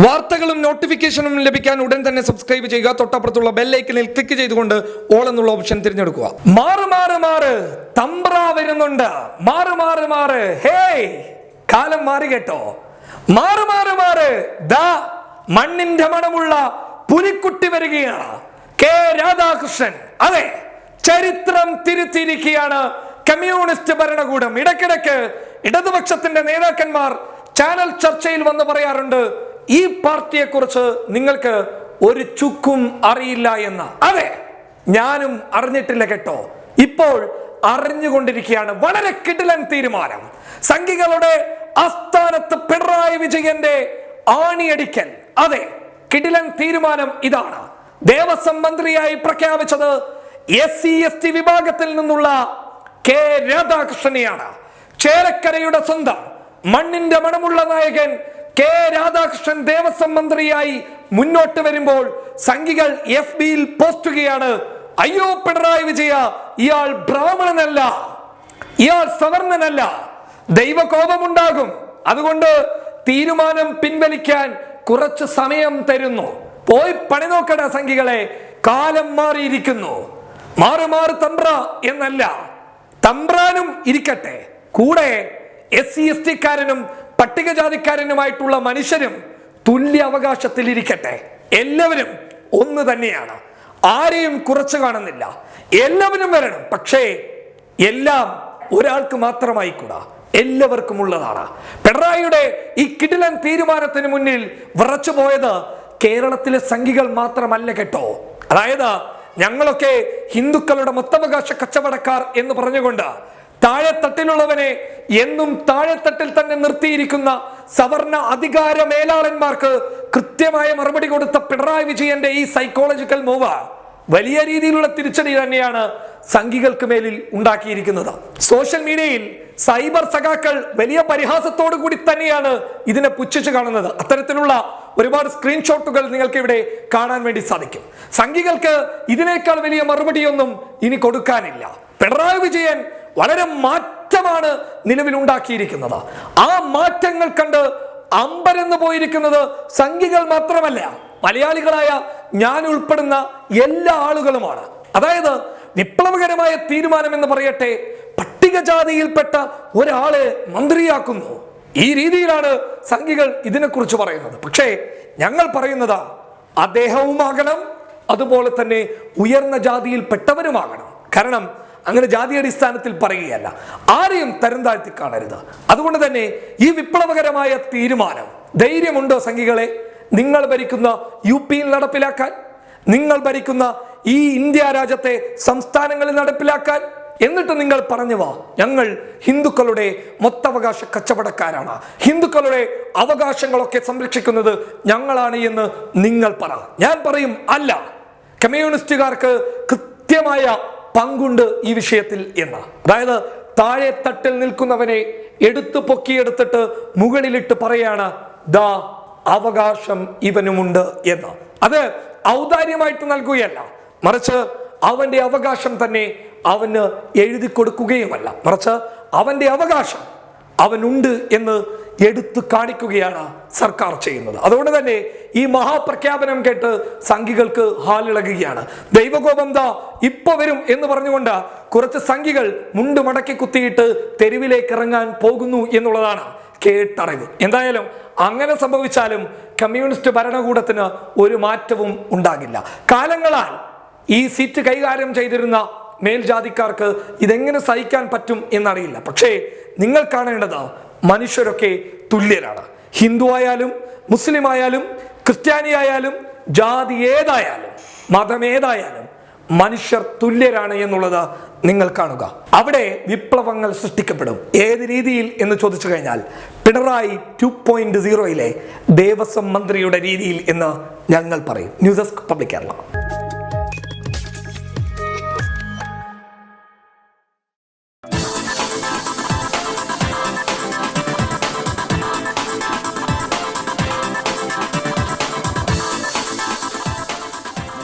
വാർത്തകളും നോട്ടിഫിക്കേഷനും ലഭിക്കാൻ ഉടൻ തന്നെ സബ്സ്ക്രൈബ് ചെയ്യുക. തൊട്ടപ്പുറത്തുള്ള ബെല്ലൈക്കനിൽ ക്ലിക്ക് ചെയ്തുകൊണ്ട് ഓൾ എന്നുള്ള ഓപ്ഷൻ തിരഞ്ഞെടുക്കുക. മാറ് മാറ് മാറ്. തമ്പ്ര വരുന്നുണ്ട്. മാറ് മാറ് മാറ്. ഹേയ് കാലം മാറി കേട്ടോ. മാറ് മാറ് മാറ്. ദാ മണ്ണിന്റെ മണമുള്ള പുലിക്കുട്ടി വരികയാണ്. കെ രാധാകൃഷ്ണൻ. അതെ ചരിത്രം തിരുത്തിയിരിക്കുകയാണ്. കമ്മ്യൂണിസ്റ്റ് ഭരണകൂടം. ഇടക്കിടക്ക് ഇടതുപക്ഷത്തിന്റെ നേതാക്കന്മാർ ചാനൽ ചർച്ചയിൽ വന്ന് പറയാറുണ്ട് ഈ പാർട്ടിയെ കുറിച്ച് നിങ്ങൾക്ക് ഒരു ചുക്കും അറിയില്ല എന്ന്. അതെ ഞാനും അറിഞ്ഞിട്ടില്ല കേട്ടോ. ഇപ്പോൾ അറിഞ്ഞുകൊണ്ടിരിക്കുകയാണ്. വളരെ കിടിലൻ തീരുമാനം. സംഘികളുടെ ആസ്ഥാനത്ത് പിണറായി വിജയന്റെ ആണിയടിക്കൽ. അതെ കിടിലൻ തീരുമാനം ഇതാണ്. ദേവസ്വം മന്ത്രിയായി പ്രഖ്യാപിച്ചത് എസ് സി എസ് ടി വിഭാഗത്തിൽ നിന്നുള്ള കെ രാധാകൃഷ്ണനെയാണ്. ചേരക്കരയുടെ സ്വന്തം മണ്ണിന്റെ മണമുള്ള നായകൻ കെ രാധാകൃഷ്ണൻ ദേവസ്വം മന്ത്രിയായി മുന്നോട്ട് വരുമ്പോൾ സംഘികൾ എഫ് ബിയിൽ പോസ്റ്റുകയാണ് അയ്യോ പിണറായി വിജയ ഇയാൾ ബ്രാഹ്മണനല്ല ഇയാൾ സവർണനല്ല ദൈവകോപമുണ്ടാകും അതുകൊണ്ട് തീരുമാനം പിൻവലിക്കാൻ കുറച്ച് സമയം തരുന്നു. പോയി പണി നോക്കട സംഘികളെ കാലം മാറിയിരിക്കുന്നു. മാറി മാറി തമ്പ്ര എന്നല്ല തമ്പ്രാനും ഇരിക്കട്ടെ കൂടെ എസ് സി എസ് ടിക്കാരനും പട്ടികജാതിക്കാരനുമായിട്ടുള്ള മനുഷ്യരും തുല്യ അവകാശത്തിൽ ഇരിക്കട്ടെ എല്ലാവരും ഒന്ന് തന്നെയാണ്. ആരെയും കുറച്ചു കാണുന്നില്ല. എല്ലാവരും വരണം. പക്ഷേ എല്ലാം ഒരാൾക്ക് മാത്രമായി കൂടാ. എല്ലാവർക്കും ഉള്ളതാണ്. പിണറായിയുടെ ഈ കിടിലൻ തീരുമാനത്തിന് മുന്നിൽ വിറച്ചു പോയത് കേരളത്തിലെ സംഘികൾ മാത്രമല്ല കേട്ടോ. അതായത് ഞങ്ങളൊക്കെ ഹിന്ദുക്കളുടെ മൊത്തവകാശ കച്ചവടക്കാർ എന്ന് പറഞ്ഞുകൊണ്ട് താഴെത്തട്ടിലുള്ളവനെ എന്നും താഴെത്തട്ടിൽ തന്നെ നിർത്തിയിരിക്കുന്ന സവർണ അധികാര മേലാളന്മാർക്ക് കൃത്യമായ മറുപടി കൊടുത്ത പിണറായി വിജയന്റെ ഈ സൈക്കോളജിക്കൽ മൂവ് വലിയ രീതിയിലുള്ള തിരിച്ചടി തന്നെയാണ് സംഘികൾക്ക് മേലിൽ ഉണ്ടാക്കിയിരിക്കുന്നത്. സോഷ്യൽ മീഡിയയിൽ സൈബർ സഖാക്കൾ വലിയ പരിഹാസത്തോടു കൂടി തന്നെയാണ് ഇതിനെ പുച്ഛിച്ചു കാണുന്നത്. അത്തരത്തിലുള്ള ഒരുപാട് സ്ക്രീൻഷോട്ടുകൾ നിങ്ങൾക്ക് ഇവിടെ കാണാൻ വേണ്ടി സാധിക്കും. സംഘികൾക്ക് ഇതിനേക്കാൾ വലിയ മറുപടിയൊന്നും ഇനി കൊടുക്കാനില്ല. പിണറായി വിജയൻ വളരെ മാറ്റമാണ് നിലവിലുണ്ടാക്കിയിരിക്കുന്നത് ആ മാറ്റങ്ങൾ കണ്ട് അമ്പരന്ന് പോയിരിക്കുന്നത് സംഘികൾ മാത്രമല്ല മലയാളികളായ ഞാൻ ഉൾപ്പെടുന്ന എല്ലാ ആളുകളുമാണ്. അതായത് വിപ്ലവകരമായ തീരുമാനം എന്ന് പറയട്ടെ പട്ടികജാതിയിൽപ്പെട്ട ഒരാളെ മന്ത്രിയാക്കുന്നു. ഈ രീതിയിലാണ് സംഘികൾ ഇതിനെക്കുറിച്ച് പറയുന്നത്. പക്ഷേ ഞങ്ങൾ പറയുന്നത് അദ്ദേഹവുമാകണം അതുപോലെ തന്നെ ഉയർന്ന ജാതിയിൽപ്പെട്ടവരുമാകണം. കാരണം അങ്ങനെ ജാതി അടിസ്ഥാനത്തിൽ പറയുകയല്ല. ആരെയും തരം താഴ്ത്തി കാണരുത്. അതുകൊണ്ട് തന്നെ ഈ വിപ്ലവകരമായ തീരുമാനം ധൈര്യമുണ്ടോ സംഘികളെ? നിങ്ങൾ ഭരിക്കുന്ന യു പിയിൽ നടപ്പിലാക്കാൻ നിങ്ങൾ ഭരിക്കുന്ന ഈ ഇന്ത്യ രാജ്യത്തെ സംസ്ഥാനങ്ങളിൽ നടപ്പിലാക്കാൻ എന്നിട്ട് നിങ്ങൾ പറഞ്ഞു വാ ഞങ്ങൾ ഹിന്ദുക്കളുടെ മൊത്തവകാശ കച്ചവടക്കാരാണ്. ഹിന്ദുക്കളുടെ അവകാശങ്ങളൊക്കെ സംരക്ഷിക്കുന്നത് ഞങ്ങളാണ് എന്ന് നിങ്ങൾ പറ. ഞാൻ പറയും അല്ല. കമ്മ്യൂണിസ്റ്റുകാർക്ക് കൃത്യമായ പങ്കുണ്ട് ഈ വിഷയത്തിൽ എന്ന്. അതായത് താഴെ തട്ടിൽ നിൽക്കുന്നവനെ എടുത്തു പൊക്കിയെടുത്തിട്ട് മുകളിലിട്ട് പറയാണ് ദാ അവകാശം ഇവനുമുണ്ട് എന്ന്. അത് ഔദാര്യമായിട്ട് നൽകുകയല്ല. മറിച്ച് അവന്റെ അവകാശം തന്നെ അവന് എഴുതി കൊടുക്കുകയുമല്ല. മറിച്ച് അവന്റെ അവകാശം അവനുണ്ട് എന്ന് എടുത്തു കാണിക്കുകയാണ് സർക്കാർ ചെയ്യുന്നത്. അതുകൊണ്ട് തന്നെ ഈ മഹാപ്രഖ്യാപനം കേട്ട് സംഘികൾക്ക് ഹാലിളകുകയാണ്. ദൈവകോപം ദാ ഇപ്പൊ വരും എന്ന് പറഞ്ഞുകൊണ്ട് കുറച്ച് സംഘികൾ മുണ്ട് മടക്കി കുത്തിയിട്ട് തെരുവിലേക്ക് ഇറങ്ങാൻ പോകുന്നു എന്നുള്ളതാണ് കേട്ടറിവ്. എന്തായാലും അങ്ങനെ സംഭവിച്ചാലും കമ്മ്യൂണിസ്റ്റ് ഭരണകൂടത്തിന് ഒരു മാറ്റവും ഉണ്ടാകില്ല. കാലങ്ങളാൽ ഈ സീറ്റ് കൈകാര്യം ചെയ്തിരുന്ന മേൽജാതിക്കാർക്ക് ഇതെങ്ങനെ സഹിക്കാൻ പറ്റും എന്നറിയില്ല. പക്ഷേ നിങ്ങൾ കാണേണ്ടത് മനുഷ്യരൊക്കെ തുല്യരാണ്. ഹിന്ദു ആയാലും മുസ്ലിം ആയാലും ക്രിസ്ത്യാനി ആയാലും ജാതി ഏതായാലും മതമേതായാലും മനുഷ്യർ തുല്യരാണ് എന്നുള്ളത് നിങ്ങൾ കാണുക. അവിടെ വിപ്ലവങ്ങൾ സൃഷ്ടിക്കപ്പെടും. ഏത് രീതിയിൽ എന്ന് ചോദിച്ചു കഴിഞ്ഞാൽ പിണറായി ടു പോയിന്റ് സീറോയിലെ ദേവസ്വം മന്ത്രിയുടെ രീതിയിൽ എന്ന് ഞങ്ങൾ പറയും. News desk public Kerala.